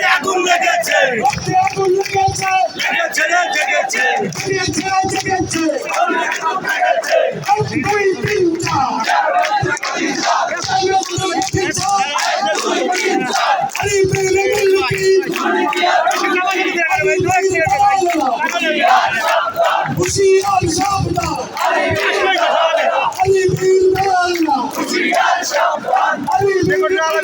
আগুন লেগেছে। লেগেছে। লেগেছে। লেগেছে। লেগেছে।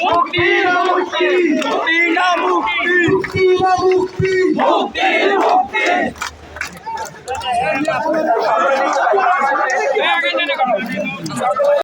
মুক্তি